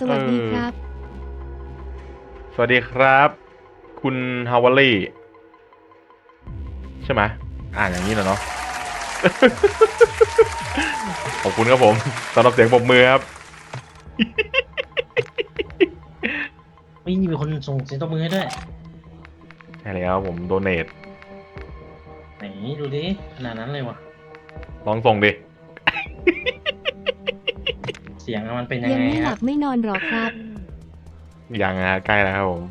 สวัสดีครับ สวัสดีครับ คุณฮาวาลี่ใช่ไหมอ่านอย่างนี้นะเนาะขอบคุณครับผมสำหรับเสียงปรบมือครับไม่มีคนส่งเสียงตบมือให้ด้วยใช่แล้วผมโดเนทไหนดูดิขนาดนั้นเลยวะลองส่งดิ เสียงมันเป็นยังยังไงไม่หคลัรับ บไม่นอนหรอครับ ยังนะใกล้แล้วครับผม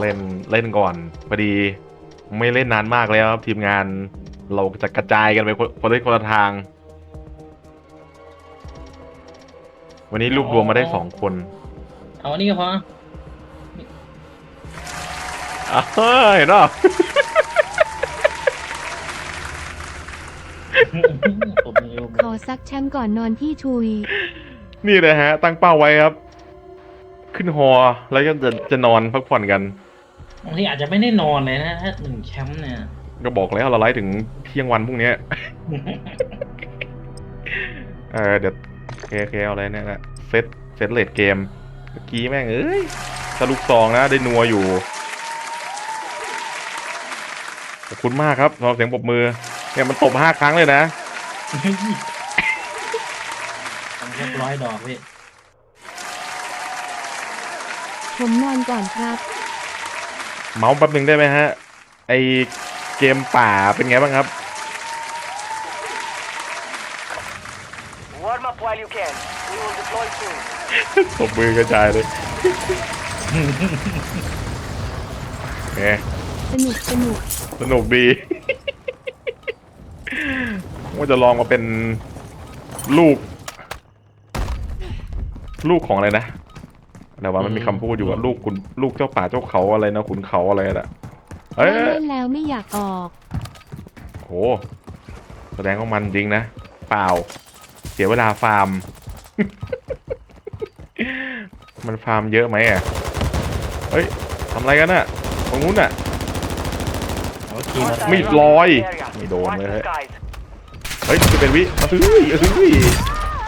เล่นเล่นก่อนพอดีไม่เล่นนานมากแล้วครับทีมงานเราจะกระจายกันไปคนคนละคนละทาง วันนี้รวบรวมมาได้สองคนเอาอันนี้ก็พออะเห็นป่ะตบมือ ขอซักแชมป์ก่อนนอนพี่ชุย นี่นะฮะ ตั้งเป้าไว้ครับ ขึ้นฮอแล้วก็จะจะนอนพักผ่อนกัน บางทีอาจจะไม่ได้นอนเลยนะถ้าหนึ่งแคมป์เนี่ย ก็บอกแล้วเราไลฟ์ถึงเที่ยงวันพรุ่งนี้ เออเดี๋ยวเคเคเคเอาอะไรเนี่ยนะเซตเซตเลดเกมเมื่อกี้แม่งเอ้ยสลูกซองนะได้นัวอยู่ขอบคุณมากครับสำหรับเสียงปรบมือเนี่ยมันตบห้าครั้งเลยนะ ทำแค่ร้อยดอกพี่ผมนอนก่อนครับ เมาส์แป๊บหนึ่งได้ไหมฮะ ไอเกมป่าเป็นไงบ้างครับ Warm up while you can. We will deploy soon. ตบมือกระจายเลยโอเคสนุกสนุกสนุกดี ว่าจะลองมาเป็นลูก ลูกของอะไรนะแต่ว่ามันมีคำพูดอยู่ว่าลูกคุณลูกเจ้าป่าเจ้าเขาอะไรนะขุนเขาอะไรน่ะเอ้ยเล่นแล้วไม่อยากออกโหแสดงว่ามันจริงนะเปล่า เสียเวลาฟาร์ม มันฟาร์มเยอะไหมอะเฮ้ยทำอะไรกันน่ะตรงนู้นน่ะโอเคมา Hostile มีด dropping ลอย into the area. ไม่โดน Watch เลย the เฮ้ย skies. เฮ้ยจะเป็นวิมาซื้อซื้อ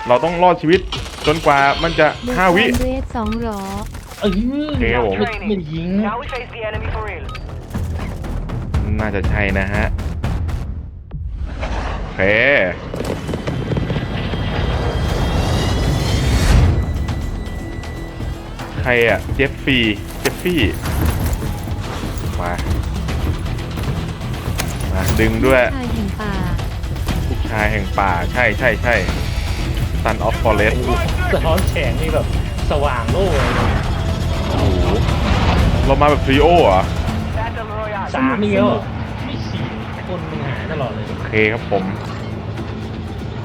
เราต้องรอดชีวิตจนกว่ามันจะเดอะห้าวิเรสสองหรอเออโอเคครับผมไม่ไม่ได้ยิง Now we face the enemy for real. น่าจะใช่นะฮะโอเคใครอะเจฟฟี่เจฟฟี่มามาดึงด้วยชายแห่งป่าผู้ ชายแห่งป่าใช่ใช่ใช่ Sun of Forest สะท้อนแสงนี่แบบสว่างโล่เลยนะโอ้โหเรามาแบบทริโอเหรอ Battle Royale. สามนี่แล้วอะไม่สี่คนมึงหายตลอดเลยโอเคครับผม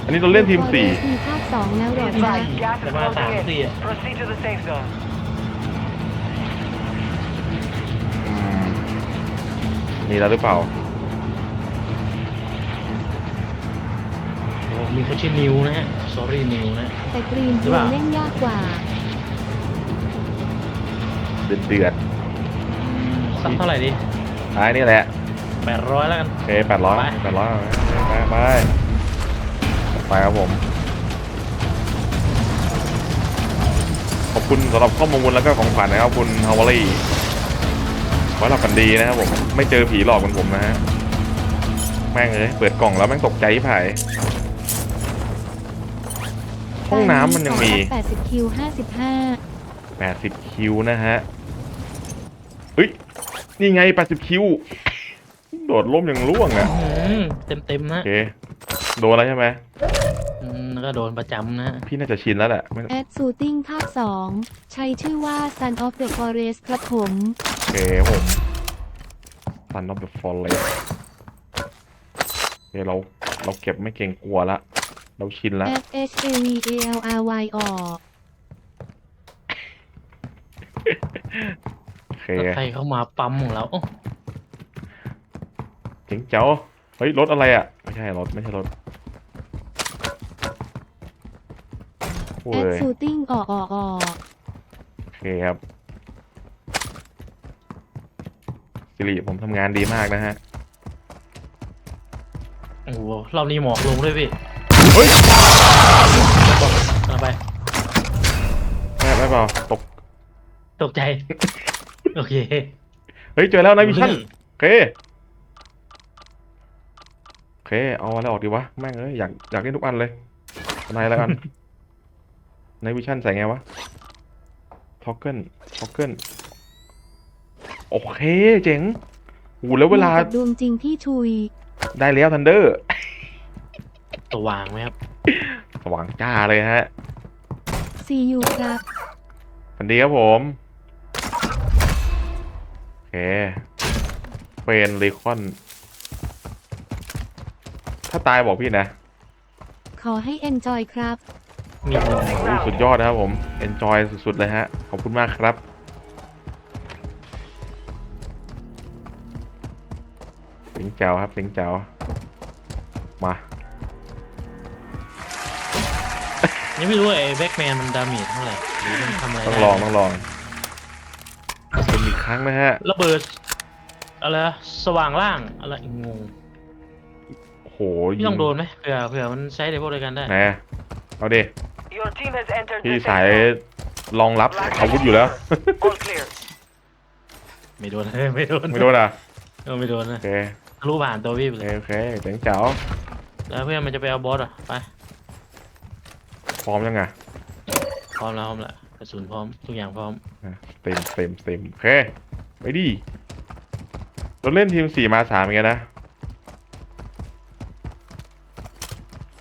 อันนี้เราเล่นทีมสี่มีภาคสองแล้วหรอ Be จ๊ะ advised, gas is Diba, closing tama, in. siya. Proceed to the safe zone. อืมมีแล้วหรือเปล่า มีเขาชื่อนิวนะฮะ sorry นิวนะ แต่กรีนหรือเปล่า เล่นยากกว่า เดือดเดือดสักเท่าไหร่ดิๆท้ายนี่แหละแปดร้อยแล้วกัน โอเคแปดร้อยไป แปดร้อยไปไปไปครับผม ขอบคุณสำหรับข้อมูลแล้วก็ของขวัญนะครับ คุณฮาวารี่ไว้หลับกันดีนะครับผม ไม่เจอผีหลอกเหมือนผมนะฮะ แม่งเลยเปิดกล่องแล้วแม่งตกใจที่ผาย ห้องน้ำมันยังมี 80คิว55 80 คิวนะฮะเฮ้ย นี่ไง 80 คิว โดดล่มอย่างล่วงอะเต็มเต็มๆโอนะเค โดนแล้วใช่ไหม อืมแล้วก็โดนประจำนะ พี่น่าจะชินแล้วแหละไม่ แอดซูติ้งภาคสองใช้ชื่อว่า Sun of the Forest ครับผม โอเคครับผม Sun of the Forest โอเคเราเราเก็บไม่เกรงกลัวละ เราชินละแอด H A V A L R Y ออกโอเคแล้วใครเข้ามาปั๊มของเราโอ้เจ๋งเจ้า เฮ้ย รถอะไรอะ ไม่ใช่รถ ไม่ใช่รถโอ้แอดยซูติ้งออกออกออกโอเคครับ สิริผมทำงานดีมากนะฮะ โอ้โหรอบนี้หมอกลงด้วยพี่ เฮ้ยเอาไปแม่เปล่าตก ตกใจ โอเค เฮ้ย เจอแล้วนายวิชั่นรู้เรื่องโอเคโอเค เอาอะไรออกดีวะ แม่งเอ้ยอยากอยากเล่นทุกอันเลยนายละกันนายวิชั่นใส่ไงวะท็อกเกิลท็อกเกิลโอเคเจ๋งโหูแล้วเวลาอยู่กับดวงจริงที่ชุย ได้แล้วทันเดอร์สว่างไหมครับ สว่างจ้าเลยฮะซียูครับส วัสดีครับผม โอเคเป็นรีคอน ถ้าตายบอกพี่นะขอให้ enjoy ครับมีมุมโอ้สุดยอดนะครับผม enjoy สุด ๆ เลยฮะ ขอบคุณมากครับ สิงแจวครับ สิงแจวมา ยังไม่รู้ว่าไอ้แบ็กแมนมันดาเมจเท่าไหร่หรือมันทำอะไรต้องได้ลองต้องลองเป็นอีกครั้งนะฮะระเบิดอะไรนะสว่างล่างอะไรงงโอ้โหพี่ต้องโดนไหมเผื่อเผื่อมันใช้ในพวกเดียวกันได้แหมเอาดิ Your team has entered พี่ the สาย safe zone. รองรับอาวุธอยู่แล้ว All clear. ไม่โดนเฮ้ยไม่โดนไม่โดนอะเออไม่โดนโอนะเคทะลุผ่านตัวพี่ไปโอเลเคยโอเคเจ๋งแจ๋วแล้วเพื่อนมันจะไปเอาบอสอะไป พร้อมยังไงพร้อมแล้วพร้อมแล้วกระสุนพร้อมทุกอย่างพร้อมอะเต็มเต็มเต็มโอเคไปดิเราเล่นทีมสี่มาสามเหมือนกันนะ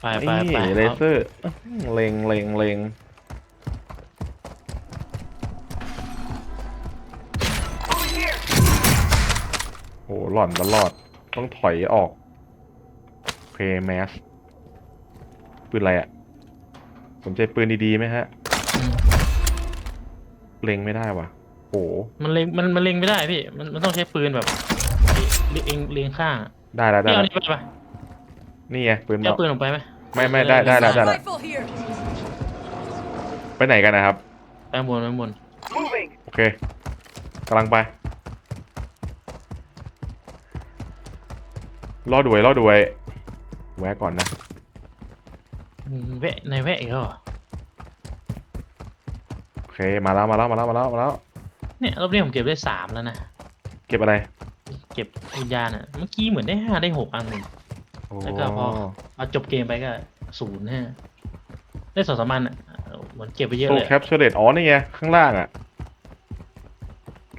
ไปไปนี่ไปเลเซอร์อื้อหือเล็งเล็งเล็งโอ้หล่อนตลอด ต้องถอยออกโอเคแมสปืนอะไรอะ สนใจปืนดีๆไหมฮะอืมเล็งไม่ได้ว่ะโอ้มันเล็งมันมันเล็งไม่ได้พี่ มันมันต้องใช้ปืนแบบเล็งเล็งข้างอะได้แล้วได้พี่เอาแล้วนี่ไปปะนี่ไงปืนพี่เอาปืนออกไปไหมไม่ไม่ได้ได้แล้วได้แล้ว Rifle here. ไปไหนกันนะครับไปข้างบนไปข้างบน Moving. โอเคกำลังไปรอด้วยรอด้วยแวะก่อนนะอืม แวะในแวะอีกแล้วเหรอโอเคมาแล้วมาแล้วมาแล้วมาแล้วมาแล้วเนี่ยรอบนี้ผมเก็บได้สามแล้วนะ เก็บอะไรเก็บวิญญาณอะ เมื่อกี้เหมือนได้ห้าได้หกอันหนึ่ง โอ้แล้วก็พอพอจบเกมไปก็ศูนย์ฮะได้สองสามอันอะเหมือนเก็บไปเยอะโซเลยแคปเชอร์เดตอ๋อนี่ไงข้างล่างอะ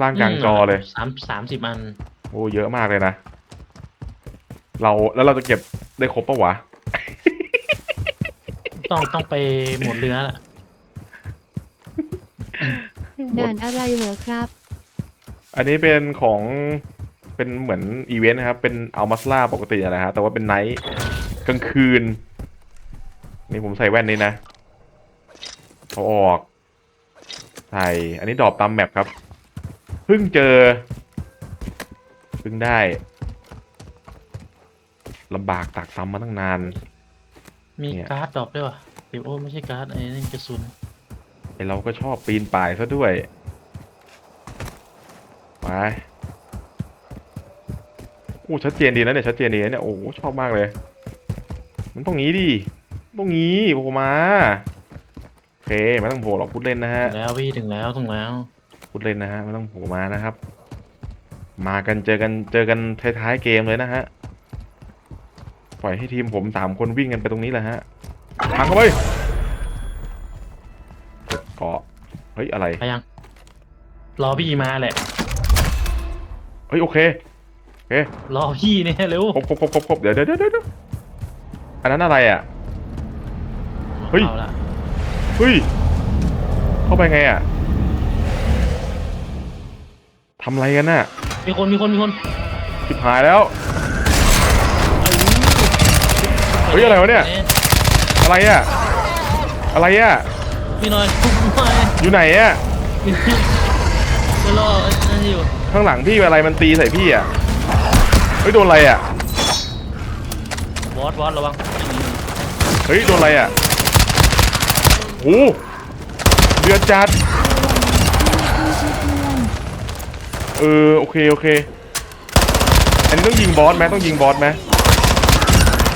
ล่างกลางจอเลย สามสามสิบอัน โอ้เยอะมากเลยนะ เราแล้วเราจะเก็บได้ครบปะวะ ต้องต้องไปหมดเรือละด่านอะไรเหรอครับ อันนี้เป็นของเป็นเหมือนอีเวนต์นะครับ เป็นเอามัสล่าปกติอะไรฮะแต่ว่าเป็นไนท์กลางคืน นี่ผมใส่แว่นนี้นะเขาออกใส่อันนี้ดรอปตามแมปครับ เพิ่งเจอ เพิ่งได้ลำบากตากซ้ำมาตั้งนาน มีเนี่ย การ์ดดรอปด้วยวะเดี๋ยวโอ้ไม่ใช่การ์ดไอ้นี่กระสุนไอเราก็ชอบปีนป่ายซะด้วยไปโอ้ชัดเจนดีนะเนี่ยชัดเจนดีนะเนี่ยโอ้ชอบมากเลย มันต้องงี้ดิต้องงี้โอ้มาโอเคไม่ต้องโผล่หรอกพูดเล่นนะฮะ ถึงแล้วพี่ถึงแล้วถึงแล้วพูดเล่นนะฮะไม่ต้องโผล่มานะครับ มากันเจอกันเจอกันท้ายๆเกมเลยนะฮะ ปล่อยให้ทีมผมสามคนวิ่งกันไปตรงนี้แหละฮะพังเข้าไปเกาะเฮ้ยอะไรไปยัง รอพี่มาแหละ เฮ้ยโอเคโอเครอพี่เนี่ยเร็วครบครบครบครบครบเดี๋ยวเดี๋ยวเดี๋ยวเดี๋ยวอันนั้นอะไรอะ เฮ้ย อาละเฮ้ยเข้าไปไงอะทำอะไรกันน่ะมีคนมีคนมีคนชิบหายแล้ว เฮ้ยอะไรวะเนี่ย อะไรอะ อะไรอะ พี่หน้อยทุบหน่อยอยู่ไหนอะ จะรอนั่นอยู่ข้างหลังพี่อะไรมันตีใส่พี่อะ เฮ้ยโดนอะไรอะ บอสบอสระวังเฮ้ยโดนอะไรอะโอ้โหเดือดจัด เออโอเคโอเค อันนี้ต้องยิงบอสไหมต้องยิงบอสไหม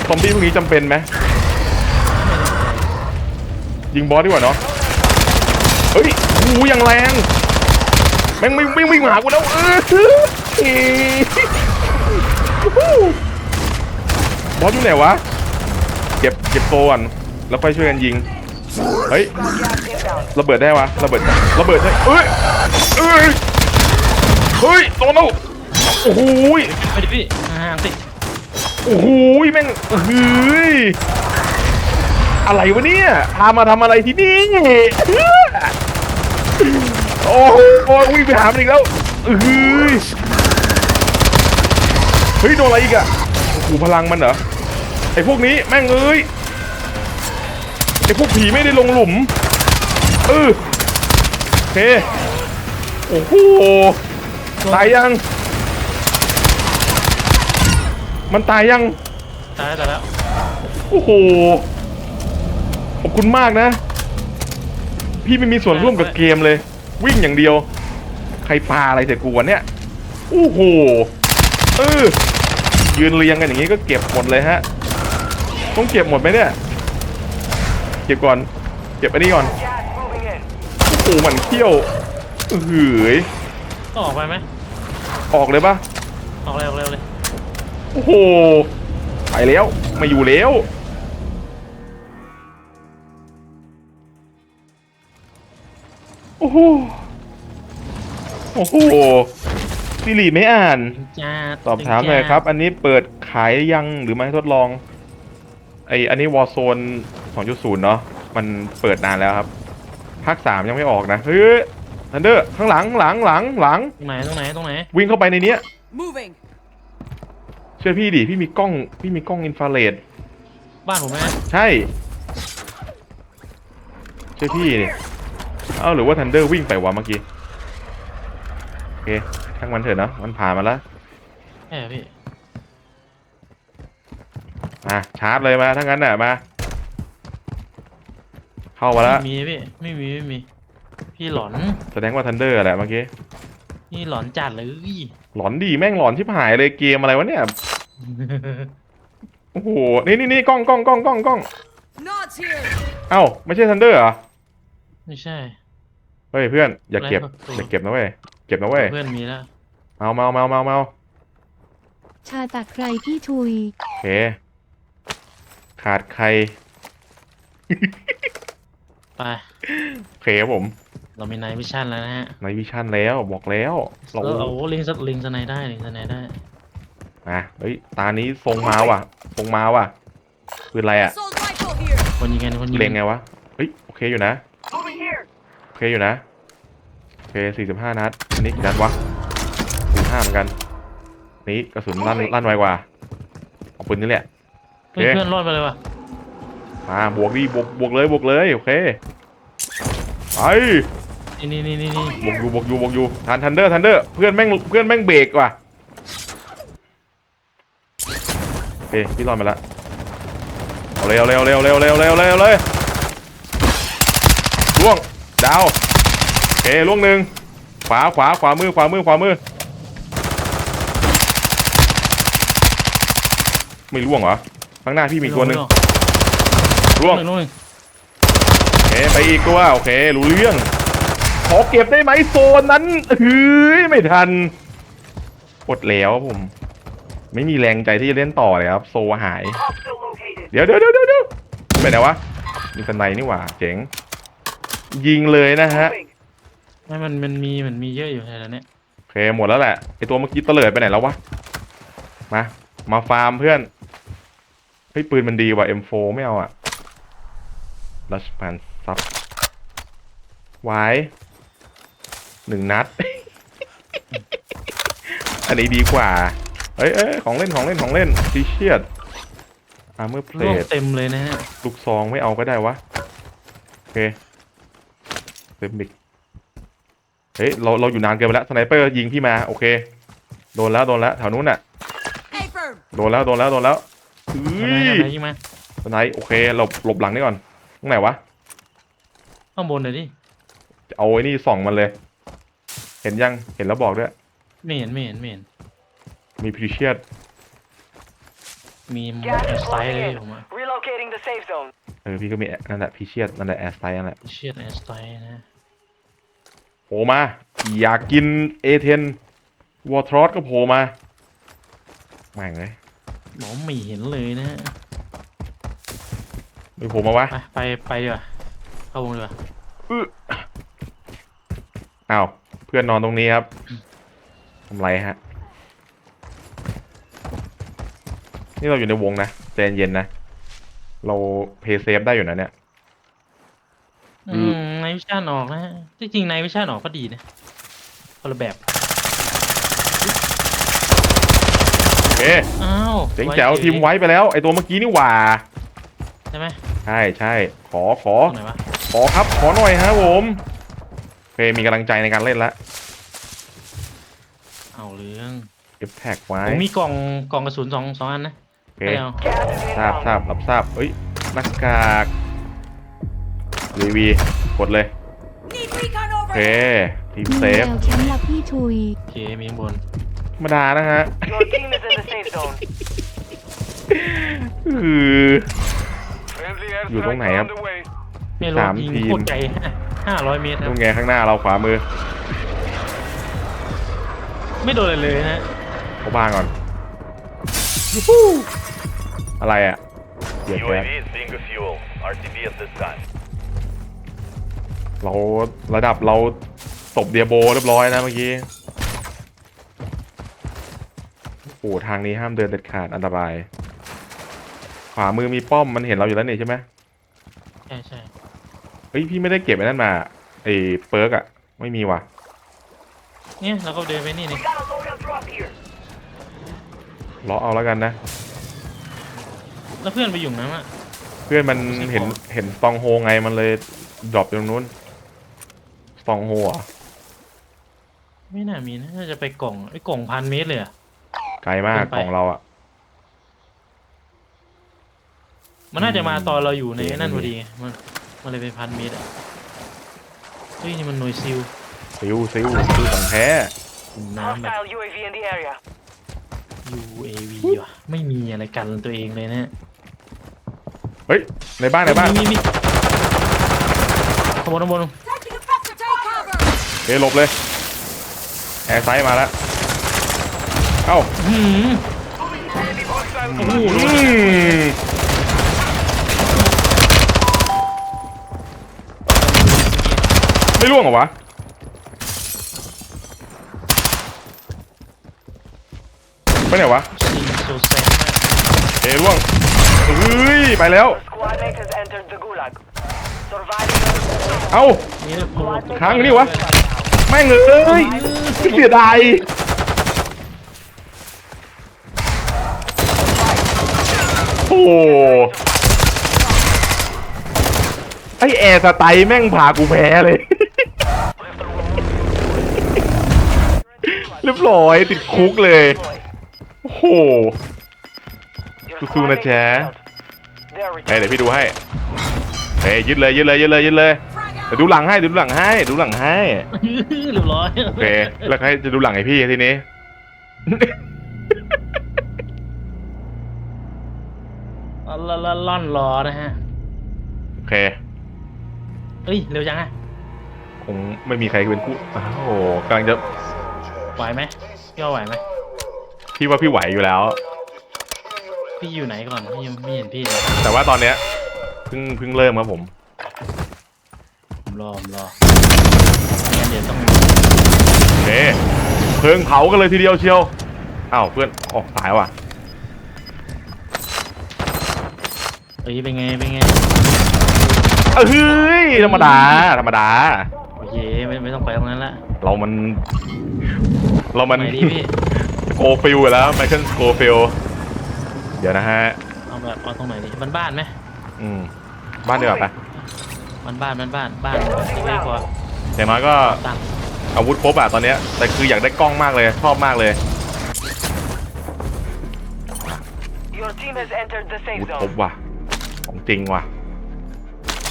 ซอมบี้พวกนี้จำเป็นไหมยิงบอสดีกว่าเนาะเฮ้ยโหโหยังแรงแม่งไม่ไม่วิ่งมาหากูแล้วเออเฮ้ยบอสอยู่ไหนวะเก็บเก็บโซก่อนแล้วค่อยช่วยกันยิงเฮ้ยระเบิดได้วะระเบิดระเบิดได้เอ้ยเอ้ยเฮ้ยโดนแล้วโอ้โหยไปดิพี่ห่างสิ โอ้โหยแม่งเฮ้ยอะไรวะเนี่ยพามาทำอะไรที่นี่โอ้โหโอ้ยวิ่งไปหามันอีกแล้วเฮ้ยเฮ้ยโดนอะไรอีกอะโอ้โหพลังมันเหรอไอพวกนี้แม่งเอ้ยไอพวกผีไม่ได้ลงหลุมเออโอเคโอ้โหตายยัง มันตายยัง ตายแล้วตายแล้วโอ้โห ขอบคุณมากนะ พี่ไม่มีส่วนร่วมกับเกมเลย วิ่งอย่างเดียว ใครปาอะไรใส่กูวะเนี่ย โอ้โห เออ ยืนเรียงกันอย่างนี้ก็เก็บหมดเลยฮะ ต้องเก็บหมดไหมเนี่ย เก็บก่อน เก็บอันนี้ก่อน Gas moving in. โอ้โหมันเขี้ยวเหืยต้องออกไปไหมออกเลยปะออกเร็วเร็วเลย โอ้โห ไปแล้วไม่อยู่แล้ว โอ้โห โอ้โหสิริไม่อ่าน จ้าตอบถามหน่อยครับ อันนี้เปิดขายยังหรือไม่ทดลอง ไออันนี้วอลโซน2.0 เนาะมันเปิดนานแล้วครับ ภาค3ยังไม่ออกนะ เฮ้ยทันเดอร์ข้างหลังหลังหลังหลัง ตรงไหนตรงไหนตรงไหน วิ่งเข้าไปในเนี้ย Moving. เชื่อพี่ดิพี่มีกล้องพี่มีกล้องอินฟราเรดบ้านผมไหมใช่ใช่พี่นี่เอ้าหรือว่าทันเดอร์วิ่งไปวะเมื่อกี้โอเคช่างมันเถอะเนอะมันผ่านมาแล้วแอบพี่มาชาร์จเลยมาถ้างั้นน่ะมา เข้ามาแล้วไม่มีพี่ไม่มีไม่มี พี่หลอนแสดงว่าทันเดอร์แหละเมื่อกี้ พี่หลอนจัดเลย หลอนดีแม่งหลอนชิบหายเลยเกมอะไรวะเนี่ย โอ้โห นี่นี่นี่กล้องกล้องกล้องกล้องกล้อง Nods here. เอ้า ไม่ใช่ทันเดอร์เหรอ ไม่ใช่ เฮ้ยเพื่อน อย่าเก็บอะไรอย่าเก็บนะเว้ย เก็บนะเว้ย เพื่อนมีแล้วเมาเมาเมาเมาเมาชาตักใครพี่ทุย โอเค ขาดใคร ไป โอเคครับผม เรามีไนท์วิชั่นแล้วนะฮะในวิชั่นแล้วบอกแล้ว เราเออเอาลิงสลิงสไนได้ลิงสไนได้ อะเฮ้ยตานี้ทรงมาว่ะทรงมาว่ะปืนอะไรอะ Assault rifle here. คนยิงกันคนยิงเล็งไงวะเฮ้ยโอเคอยู่นะ Moving here. โอเคอยู่นะโอเคสี่สิบห้านัดอันนี้กี่นัดวะสี่ห้าเหมือนกันนี่กระสุนลั่นลั่นไวกว่าเอาปืนนี่แหละเฮ้ยโอเคเพื่อนรอดไปเลยว่ะมาบวกดิบวกบวกเลยบวกเลยโอเคไปนี่นี่นี่นี่นี่บวกอยู่บวกอยู่บวกอยู่ทันทันเดอร์ทันเดอร์เพื่อนแม่งเพื่อนแม่งเบรกว่ะโอ เคพี่รอดมาละเอาเร็วเร็วเร็วเร็วเร็วเร็วเร็วเลยล่วงดาวโอเคล่วงหนึ่งขวาขวาขวามือขวามือขวามือ ไม่ล่วงเหรอข้างหน้าพี่มีตัวหนึ่งล่วงหนึ่งหนึ่งโอเคไปอีกตัวโอเครู้เรื่องขอเก็บได้ไหมโซนนั้นเฮ้ยไม่ทันอดแล้วผม ไม่มีแรงใจที่จะเล่นต่อเลยครับ โซหาย Hostile located. เดี๋ยวเดี๋ยวเดี๋ยวเดี๋ยวเดี๋ยวไปไหนวะมีสไนนี่หว่า เจ๋ง ยิงเลยนะฮะ Moving. ไม่มันมันมีมันมีเยอะอยู่ในนั้นเนี่ยโอเคหมดแล้วแหละไอตัวเมื่อกี้เตลิดไปไหนแล้ววะมามาฟาร์มเพื่อนเฮ้ยปืนมันดีว่ะ M4 ไม่เอาอะรัชพันซับไว้หนึ่งนัด อันนี้ดีกว่า เอ้ยเอ้ยของเล่นของเล่นของเล่นซีเชียดอาร์เมอร์เพลร่วงทเต็มเลยนะฮะลูกซองไม่เอาก็ได้วะ โอเคเซมิกเฮ้ยเราเราอยู่นานเกินไปแล้วสไนเปอร์ยิงพี่มา โอเค โดนแล้วโดนแล้วแถวนู้นน่ะ Hey, firm. โดนแล้วโดนแล้วโดนแล้วเฮ้ทำไมยทำไมยิงมาสไนโอเคหลบหลบหลังนี่ก่อนตรงไหนวะ ข้างบนเลยดิ เอาไอ้นี่ส่องมันเลย เห็นยังเห็นแล้วบอกด้วย ไม่เห็นไม่เห็นไม่เห็น มีพรีเชียดมี Gas แอ is ร์สไตล์ closing เลย in. ผมอะ Relocating the safe zone. เออพี่ก็มีนั่นแหละพรีเชียดนั่นแหละแอร์สไตล์นั่นแหละเชียดแอร์สไตล์นะโผล่มา อยากกินเอเทนวอทรอสก็โผล่มาแม่งเลยหมอไม่เห็นเลยนะฮะไม่โผล่มาวะไปไปไปดีกว่าเข้าวงดีกว่าอื้ออ้าวเพื่อนนอนตรงนี้ครับทำไรฮะ นี่เราอยู่ในวงนะใจเย็นๆนะ เราเพย์เซฟได้อยู่นะเนี่ย อือืมมในวิชาออกนะฮะที่จริงในวิชาออกก็ดีนะคนละแบบโอเคอ้าวเจ๋งแจ๋วทีมไว้ไปแล้ว ไอตัวเมื่อกี้นี่หว่า ใช่ไหมใช่ใช่ขอขอ ตรงไหนวะขอครับ ขอหน่อยฮะผมโอเคมีกำลังใจในการเล่นละเอาเรื่องเก็บแท็กไว้ ผมมีกล่องกล่องกระสุนสองสองอันนะโอ เคไม่เอา Gas is ทราบ inbound. ทราบรับทราบเอ้ยหน้ากากวีวีกดเลย Need recon โอ over. เค ทีมมีเซแนฟวแชมป์ละพี่ทุย โอเคมีข้างบนธรรมดานะฮะ Your team is in the safe zone. คือ Friendly อยู่ตรงไหนครับ airstrike on the way. ไม่รู้สามยิงทีม โคตรไกลห้าร้อยเมตรคตรับรงไงข้างหน้าเราขวามือไม่โดนอะไรเลยนะ เขาบางก่อนยูฮู้ อะไรอะเดี๋ยวแก๊ส is being a fuel. RTB at this time. เราระดับเราตบเดียโบเรียบร้อยนะเมื่อกี้โอ้ทางนี้ห้ามเดินเด็ดขาดอันตราย ขวามือมีป้อมมันเห็นเราอยู่แล้วนี่ใช่ไหมใช่ใช่เฮ้ยพี่ไม่ได้เก็บไอ้นั่นมาไอ้เปิร์กอะไม่มีว่ะ เนี่ยเราก็เดินไปนี่นี่ Got a loadout drop here. รอเอาแล้วกันนะ แล้วเพื่อนไปอยู่นั้นอะเพื่อนมันไม่ใช่เห็นของเห็นสตองโฮไงมันเลยดรอปอยู่ตรงนู้นสตองโฮอะไม่น่ามีนะน่าจะไปกล่องไอ้กล่องพันเมตรเลยอะ ไกลมากเกินไป ของเราอะ มันน่าจะมาตอนเราอยู่ในโอเค นั่นพอดีไงมันมันเลยเป็นพันเมตรอะเฮ้ยนี่มันหน่วยซิลซิวซิวซิวของแท้น้ำแบบ Hostile UAV in the area. UAV ว่ะไม่มีอะไรกันตัวเองเลยนะ เฮ้ยในบ้านในบ้านมีมีมีขางบวนขางบนเฮ้ยหลบเลยแอร์ไซด์มาแล้วเอ้าหืม Hostile โอ้โหอืมไม่ร่วงเหรอวะไปไหนวะซีโซแซนมากเอ้ร่วง เฮ้ยไปแล้ว Your squad mate has entered the gulag. Surviving those เอ้า นี่นะโผล่ค้างอยู่นี่วะ แม่งเอ้ยเสียดายโอ้โหไอแอร์สไตล์แม่งพากูแพ้เลย เรียบร้อยติดคุกเลย deploy. โอ้โห Your Too squad soon, mate is Acha. out. They're เฮ้ยเดี๋ยว returning. พี่ดูให้เฮ้ยยึดเลยยึดเลยยึดเลยยึดเลยเดี๋ยวดูหลังให้เดี๋ยวดูหลังให้ดูหลังให้เรียบร้อยโอเคแล้วให้จะดูหลังให้พี่ทีนี้ล่อนล่อนล่อนรอนะฮะโอเคเอ้ยเร็วจังอะคงไม่มีใครเป็นผู้อ้าวโหกำลังจะไหวไหมพี่ว่าไหวไหมพี่ว่าพี่ไหวอยู่แล้ว พี่อยู่ไหนก่อนพี่ยังไม่เห็นพี่เลยแต่ว่าตอนเนี้ยเพิ่งเพิ่งเริ่มครับผม ผมรอผมรอไม่งั้นเดี๋ยวต้องโอเคเพลิงเผากันเลยทีเดียวเชียวอ้าวเพื่อนออกสายว่ะ เอ้ยเป็นไงเป็นไงเอ้ยธรรมดา ธรรมดา โอเคไม่ไม่ต้องไปตรงนั้นละเรามัน เรามันไหนดีพี่ โกฟิลแล้วไมเคิลโกฟิลเดี๋ยวนะฮะ เอาแบบเอาตรงไหนดีบ้านบ้านๆไหมอืม บ้านเดียวกันปะบ้านบ้านบ้านบ้านบ้านเล็กๆพออย่างน้อยก็ตั้งอาวุธครบอะตอนเนี้ย แต่คืออยากได้กล้องมากเลย ชอบมากเลย Your team has entered the อา safe วุธครบ zone. ว่ะ ของจริงว่ะ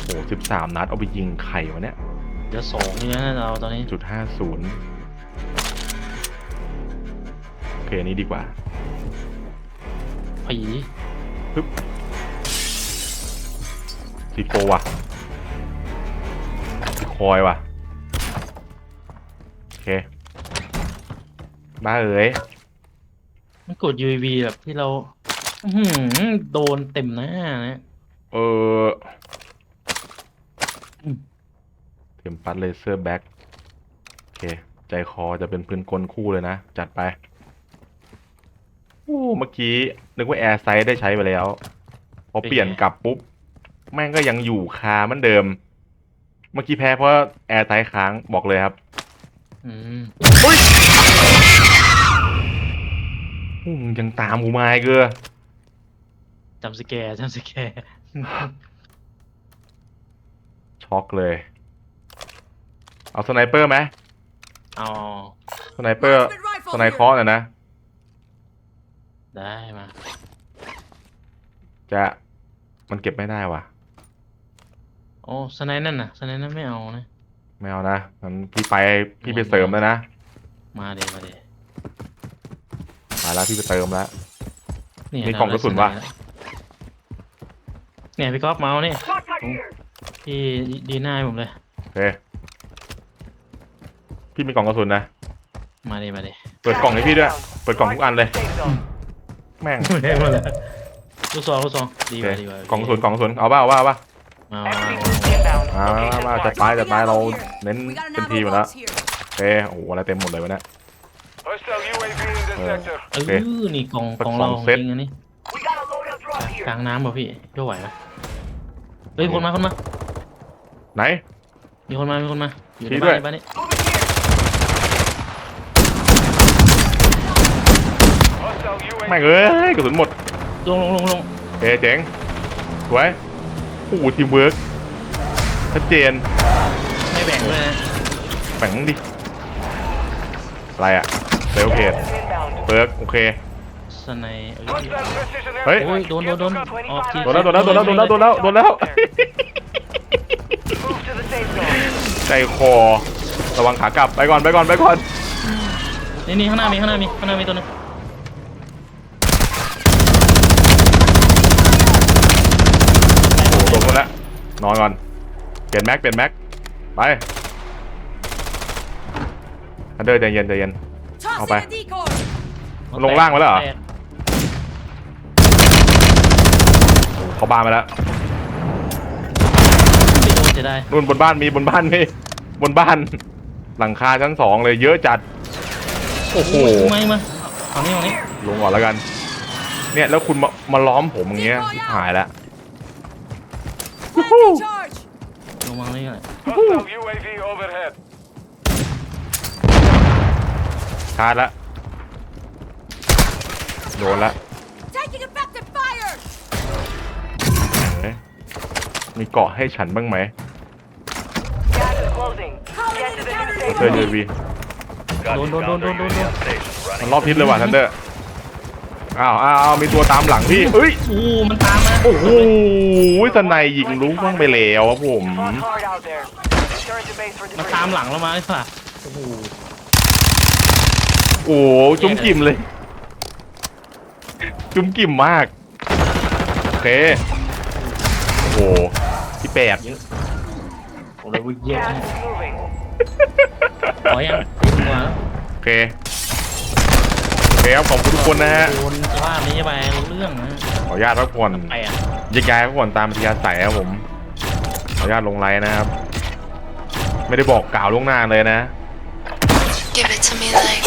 โอ้สิบสามนัดเอาไปยิงไข่วะเนี่ยเดี๋ยวสองนี่นะเราตอนนี้จุดห้าศูนย์โอเคอันนี้ดีกว่า ผีปึ๊บซีโฟว่ะซีคอยว่ะเคบ้าเอ๋ยมันกด UAV แบบที่เรา อื้อหือโดนเต็มหน้านะเอออืมเตรียมปัดเลเซอร์แบ็คโอเค ใจคอจะเป็นปืนกลคู่เลยนะ จัดไปโอ้เมื่อกี้นึกว่าแอร์ไซด์ได้ใช้ไปแล้วพอเปลี่ยนกลับปุ๊บ แม่งก็ยังอยู่คาเหมือนเดิม เมื่อกี้แพ้เพราะแอร์ไซด์ค้างบอกเลยครับอืมอืมยังตามกูมาอีกเกอจำสแกร์จำสแกร์ช็อกเลย เอาสไนเปอร์ไหมเอาสไนเปอร์สไนเคอร์น่ะนะ ได้มาจะมันเก็บไม่ได้ว่ะโอ้สไนด์นั่นน่ะสไนด์นั่นไม่เอานะ ไม่เอานะงั้นพี่ไปพี่ไปเสริมแล้วนะมาเดมาเดมาแล้วพี่ไปเติมแล้วเนี่ยมีกล่องกระสุนวะเนี่ยพี่ก๊อฟเมาส์นี่พี่ดีหน้าให้ผมเลยโอเคพี่มีกล่องกระสุนนะ มาเดมาเดเปิดกล่องให้พี่ด้วย เปิดกล่องทุกอันเลย Safe zone. แม่งไม่ได้มาเลยลูกซองลูกซองดีโอเคว่ะดีว่ะกล่องกระสุนกล่องกระสุนเอาป่ะเอาป่ะเอาป่ะมามา Enemy มา group inbound. มามา Location มาจะ marked. ไปจะไปเราเน้น We got an เป็น ammo ทีมอยู่แล้ว box here. โอเคโอ้โหอะไรเต็มหมดเลยวะเนี่ย Hostile UAV in the Uh, sector. เอโอเคอนี่กล่องสักกล่องสเราองเซตจริงอันนี้ We got a loadout drop here. กลางน้ำป่ะพี่ย่อไหวไหมเฮ้ยคนมาคนมาไหน มีคนมามีคนมาอยู่ในชี้บ้านด้วยในบ้านนี้ Hostile UAV. แม่งเอ้ยกระสุนหมดลงลงลงลงโอเคเจ๋งสวยโอ้โหทีมเวิร์กชัดเจนไม่แบ่งด้วยนะแบ่งดิอะไรอะเซลเพจ Inbound. เบิร์กโอเค สไนเอ้ย Hostile precision เฮ้ย โอ้ย airstrike. โดนโดนโดน Get to ออกทีโดนแล้วโดนแล้วโดนแล้วโดนแล้วโดนแล้วโดนแล้ว Move to the safe zone. ใจคอ ระวังขากลับไปก่อนไปก่อนไปก่อน นี่นี่ข้างหน้ามีข้างหน้ามีข้างหน้ามีตัวหนึง โอ้โหโดนหมดแล้ว นอนก่อน เปลี่ยนแม็ก เปลี่ยนแม็ก ไปอันเดอร์ใจเย็นใจเย็น Tossing bye. a decoy. มันลงล่างมาแล้วเหรอแตกเขาบ้านมาแล้วไม่โดนจะได้นู่นบนบ้านมีบนบ้านมีบนบ้าน หลังคาชั้นสองเลยเยอะจัด โอ้โหไม่มาเอานี่เอานี่ลงก่อนแล้วกัน เนี่ยแล้วคุณมามาล้อมผมอย่างเงี้ยหายแล้ว Planting charge. ลงมานี่หน่อย Hostile UAV overhead. ชาร์จละโดนละ Taking effective fire. เอ๊ะมีเกาะให้ฉันบ้างไหม Gas is closing. Get to the new เธ safe อยู zone. วี Got Don't, you don't, don't, counter don't, don't, UAV don't. on station. มัน Running. รอบทิศเลยว่ะทันเดอร์ อ้าวอ้าวอ้าวมีตัวตามหลังพี่เอ้ย อู้มันตามมาโอ้โหสนายยิงรู้บ้างไปแล้วครับผม Fought hard out there. Return to base for มัน debriefing. ตามหลังเรามาไอ้สัสโอ้โหโอ้โหจุ้มกิ่มเลย จุ้มกิ่มมาก โอเค โอ้โหที่แปดโอ้โหเยอะ Gas นะ is moving. ขอยังมาแล้วโอเคโอ เคครับขอบคุณทุกคนนะฮะโดนสภาพนี้ไปรู้เรื่องนะขออนุญาตพักผ่อนแปดแยกย้ายพักผ่อนตามที่อาศัยครับผม ขออนุญาตลงไลน์นะครับ ไม่ได้บอกกล่าวล่วงหน้าเลยนะ Give it to me like